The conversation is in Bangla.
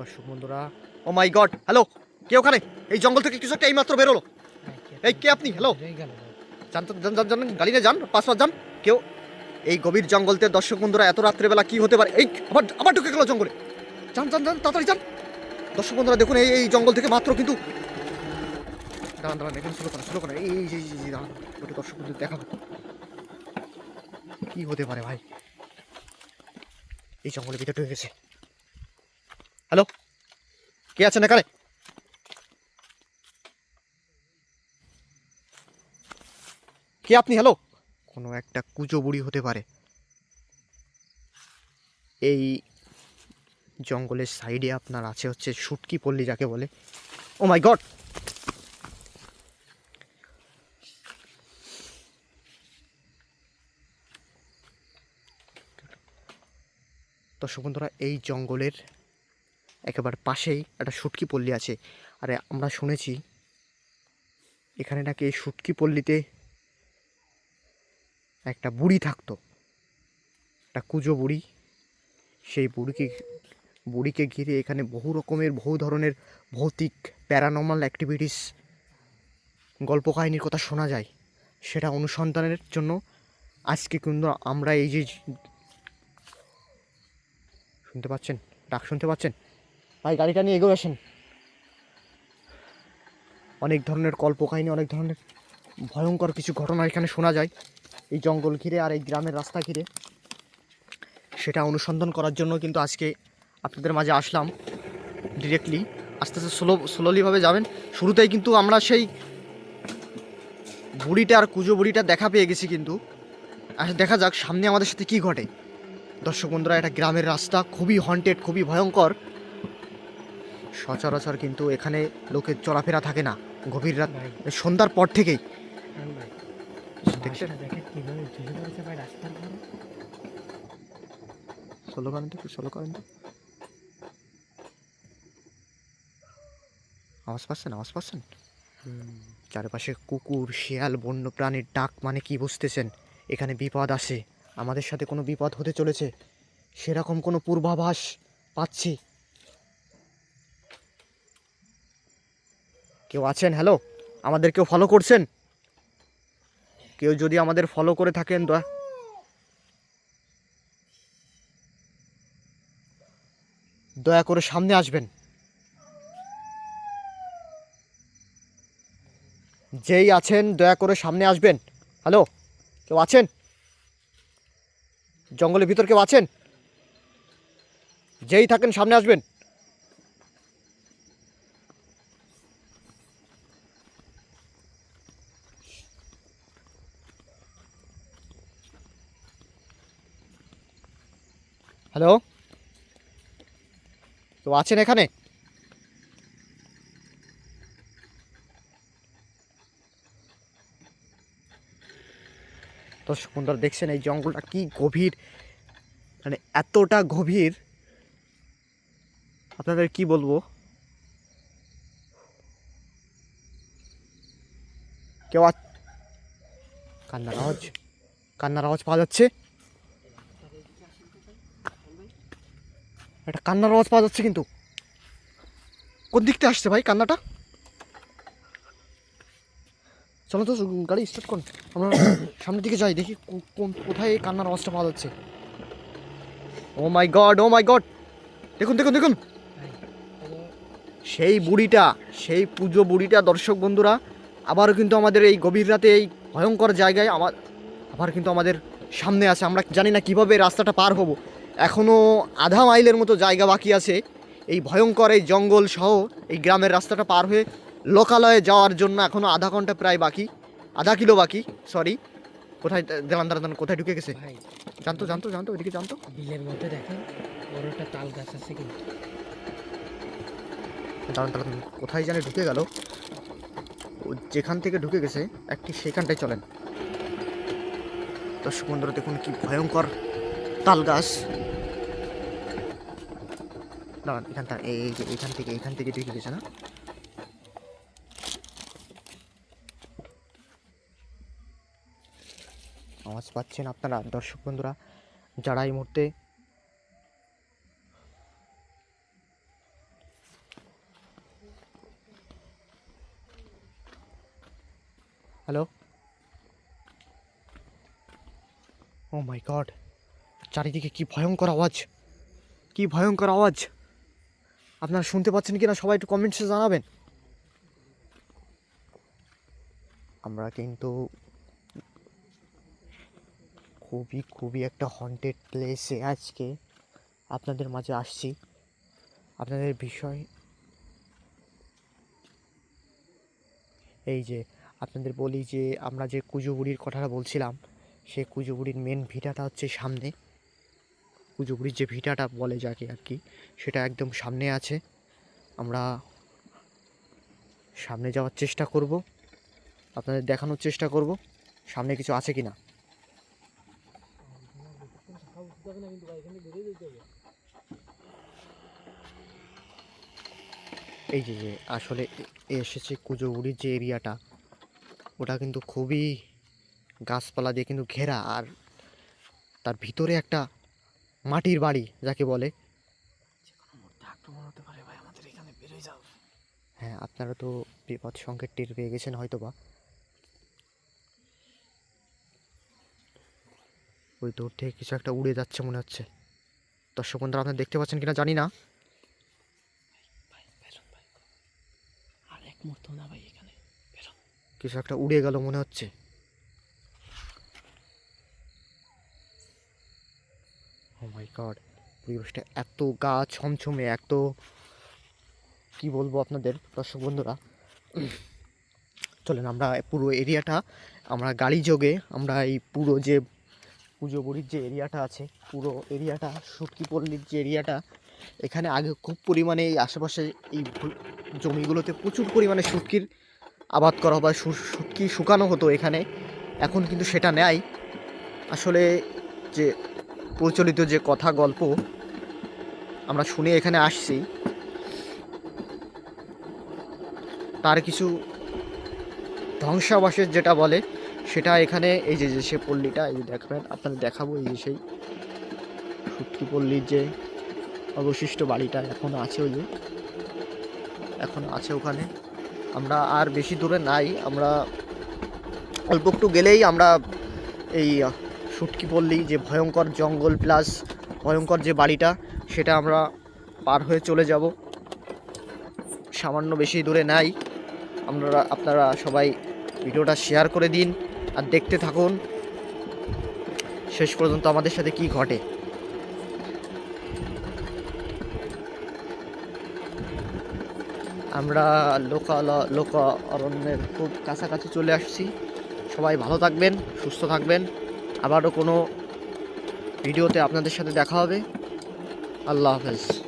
দর্শক বন্ধুরা। ও মাই গড হ্যালো কে ওখানে? এই জঙ্গল থেকে কিছু একটা এইমাত্র বেরোলো। এই কে আপনি? হ্যালো যান গাড়ি নিয়ে যান পাঁচ যান। কেউ এই গভীর জঙ্গলতে দর্শক বন্ধুরা এত রাত্রেবেলা কি হতে পারে? এই আবার আবার ঢুকে গেল জঙ্গলে। যান যান যান তাড়াতাড়ি যান। দর্শক বন্ধুরা দেখুন এই এই জঙ্গল থেকে মাত্র কিন্তু দাঁড়ান দাঁড়ান এখানে শুরু করেন শুরু করেন এই, এই, দাঁড়ান ওটা দর্শক বন্ধু দেখাবো। কি হতে পারে ভাই? এই জঙ্গলের ভিতরে ঢুকে গেছে। হ্যালো? কে আছেন এখানে? কে আপনি? হ্যালো? কোনো একটা কুজো বুড়ি হতে পারে। এই জঙ্গলের সাইডে আপনার আছে হচ্ছে শুটকি পল্লী যাকে বলে। ও মাই গড দর্শক বন্ধুরা, এই জঙ্গলের একেবারে পাশেই একটা শুটকি পল্লী আছে। আরে আমরা শুনেছি এখানে নাকি এই শুটকি পল্লীতে একটা বুড়ি থাকতো। একটা কুজো বুড়ি। সেই বুড়িকে বুড়িকে ঘিরে এখানে বহু রকমের, বহু ধরনের ভৌতিক, প্যারানর্মাল অ্যাক্টিভিটিস গল্প কাহিনীর কথা শোনা যায়। সেটা অনুসন্ধানের জন্য আজকে কিন্তু আমরা এই যে শুনতে পাচ্ছেন? ডাক শুনতে পাচ্ছেন? ভাই, গাড়িটা নিয়ে এগোয় আসেন। অনেক ধরনের কল্পকাহিনী, অনেক ধরনের ভয়ঙ্কর কিছু ঘটনা এখানে শোনা যায়। এই জঙ্গল ঘিরে আর এই গ্রামের রাস্তা ঘিরে। সেটা অনুসন্ধান করার জন্য কিন্তু আজকে আপনাদের মাঝে আসলাম ডিরেক্টলি আস্তে আস্তে স্লো স্লোলিভাবে যাবেন। শুরুতেই কিন্তু আমরা সেই বুড়িটা আর কুজো বুড়িটা দেখা পেয়ে গেছি কিন্তু। আর দেখা যাক সামনে আমাদের সাথে কি ঘটে। দর্শক বন্ধুরা, এটা গ্রামের রাস্তা, খুবই হন্টেড খুবই ভয়ঙ্কর। সচরাচর কিন্তু এখানে লোকের চলাফেরা থাকে না। গভীর রাত সন্ধ্যার পর থেকেই। দেখছেন করেন তো একটু করেন তো। আওয়াজ পাচ্ছেন আওয়াজ পাচ্ছেন? চারপাশে কুকুর শিয়াল বন্য প্রাণীর ডাক মানে কি বুঝতেছেন? এখানে বিপদ আসে। আমাদের সাথে কোনো বিপদ হতে চলেছে? সেরকম কোনো পূর্বাভাস পাচ্ছি? কেউ আছেন? হ্যালো আমাদের কেউ ফলো করছেন? কেউ যদি আমাদের ফলো করে থাকেন, দয়া। দয়া করে সামনে আসবেন। যেই আছেন, দয়া করে সামনে আসবেন। হ্যালো কেউ আছেন? জঙ্গলের ভিতর কেউ আছেন? যেই থাকেন, সামনে আসবেন। হ্যালো? তো আছেন এখানে? দর্শক বন্ধুরা, দেখছেন এই জঙ্গলটা কি গভীর? মানে এতটা গভীর। আপনাদের কি বলব? কেউ কান্নার আওয়াজ? কান্নার আওয়াজ পাওয়া যাচ্ছে? একটা কান্নার আওয়াজ পাওয়া যাচ্ছে কিন্তু। কোন দিক থেকে আসছে ভাই কান্নাটা? চলো তো, গাড়ি স্টার্ট করুন আমরা সামনের দিকে যাই, দেখি কোন কোথায় এই কান্নার আওয়াজটা পাওয়া যাচ্ছে। Oh my god, oh my god. দেখুন দেখুন দেখুন। সেই বুড়িটা, সেই পুজো বুড়িটা, দর্শক বন্ধুরা, আবারও কিন্তু আমাদের এই গভীর রাতে এই ভয়ঙ্কর জায়গায় আমার আবার কিন্তু আমাদের সামনে আছে। আমরা জানি না কীভাবে রাস্তাটা পার হব। এখনও আধা মাইলের মতো জায়গা বাকি আছে। এই ভয়ঙ্কর এই জঙ্গল সহ এই গ্রামের রাস্তাটা পার হয়ে লোকালয়ে যাওয়ার জন্য এখনও আধা ঘণ্টা প্রায় বাকি। আধা কিলো বাকি সরি কোথায় দেলান দাঁড়ান কোথায় ঢুকে গেছে? জানতো জানতো জানতো ওইদিকে জানতো? বিলের মধ্যে দেখেন বড় একটা তাল গাছ আছে কিন্তু। দাঁড়ান দাঁড়ান কোথায় জানে ঢুকে গেল। যেখান থেকে ঢুকে গেছে একটি সেখানটায় চলেন। দর্শক বন্ধুরা দেখুন কি ভয়ঙ্কর তাল গাছ দাঁড়ান, এখানটা, এই যে এখান থেকে এখান থেকে ঢুকে গেছে না? আওয়াজ পাচ্ছেন আপনারা, দর্শক বন্ধুরা, যারা এই মুহূর্তে হ্যালো ও মাই গড চারিদিকে কি ভয়ঙ্কর আওয়াজ? কি ভয়ঙ্কর আওয়াজ? আপনারা শুনতে পাচ্ছেন কি না সবাই একটু কমেন্টসে জানাবেন। আমরা কিন্তু খুবই খুবই একটা হন্টেড প্লেসে আজকে আপনাদের মাঝে আসছি। আপনাদের বিষয় এই যে আপনাদের বলি যে আমরা যে কুজোবুড়ির কথাটা বলছিলাম, সেই কুজোবুড়ির মেন ভিটাটা হচ্ছে সামনে। কুজোবুড়ির যে ভিটাটা বলে যাকে আর কি, সেটা একদম সামনে আছে। আমরা সামনে যাওয়ার চেষ্টা করব। আপনাদের দেখানোর চেষ্টা করব, সামনে কিছু আছে কি না এই যে যে আসলে এসেছে কুজোগুড়ির যে এরিয়াটা, ওটা কিন্তু খুবই গাছপালা দিয়ে কিন্তু ঘেরা, আর তার ভিতরে একটা মাটির বাড়ি যাকে বলে। আক্রমণ হতে পারে ভাই আমাদের এখানে বেরোয় যাও। হ্যাঁ আপনারা তো বিপদ সংকেত টের পেয়ে গেছেন হয়তো বা ওই দূর থেকে কিছু একটা উড়ে যাচ্ছে মনে হচ্ছে। দর্শক বন্ধুরা আপনারা দেখতে পাচ্ছেন কিনা জানি না। ভাই আর এক মুহূর্ত না ভাই এখানে কিছু একটা উড়ে গেল মনে হচ্ছে। মাই গড পরিবেশটা এত গা ছমছমে, এত কি বলব আপনাদের, দর্শক বন্ধুরা? চলেন আমরা পুরো এরিয়াটা, আমরা গাড়ি যোগে, আমরা এই পুরো যে পুজো বুড়ির যে এরিয়াটা আছে, পুরো এরিয়াটা সুটকি পল্লীর যে এরিয়াটা, এখানে আগে খুব পরিমাণে এই আশেপাশে এই জমিগুলোতে প্রচুর পরিমাণে শুটকির আবাদ করা বা শুটকি শুকানো হতো এখানে। এখন কিন্তু সেটা নেয় আসলে যে প্রচলিত যে কথা গল্প, আমরা শুনে এখানে আসছি। তার কিছু ধ্বংসাবশেষ যেটা বলে, সেটা এখানে এই যে যে সে পল্লীটা, এই যে দেখবেন, আপনাদের দেখাবো, এই যে সেই শুটকি পল্লীর যে অবশিষ্ট বাড়িটা এখন আছে ওই যে, এখন আছে ওখানে। আমরা আর বেশি দূরে নাই, আমরা অল্প একটু গেলেই আমরা এই শুটকি পল্লী যে ভয়ঙ্কর জঙ্গল প্লাস ভয়ঙ্কর যে বাড়িটা, সেটা আমরা পার হয়ে চলে যাব। সামান্য বেশি দূরে নাই। আমরা আপনারা সবাই ভিডিওটা শেয়ার করে দিন আর দেখতে থাকুন। শেষ পর্যন্ত আমাদের সাথে কি ঘটে। আমরা লোকাল, লোক অরণ্যের খুব কাছাকাছি চলে আসছি। সবাই ভালো থাকবেন, সুস্থ থাকবেন। আবারও কোনো ভিডিওতে আপনাদের সাথে দেখা হবে। আল্লাহ হাফেজ।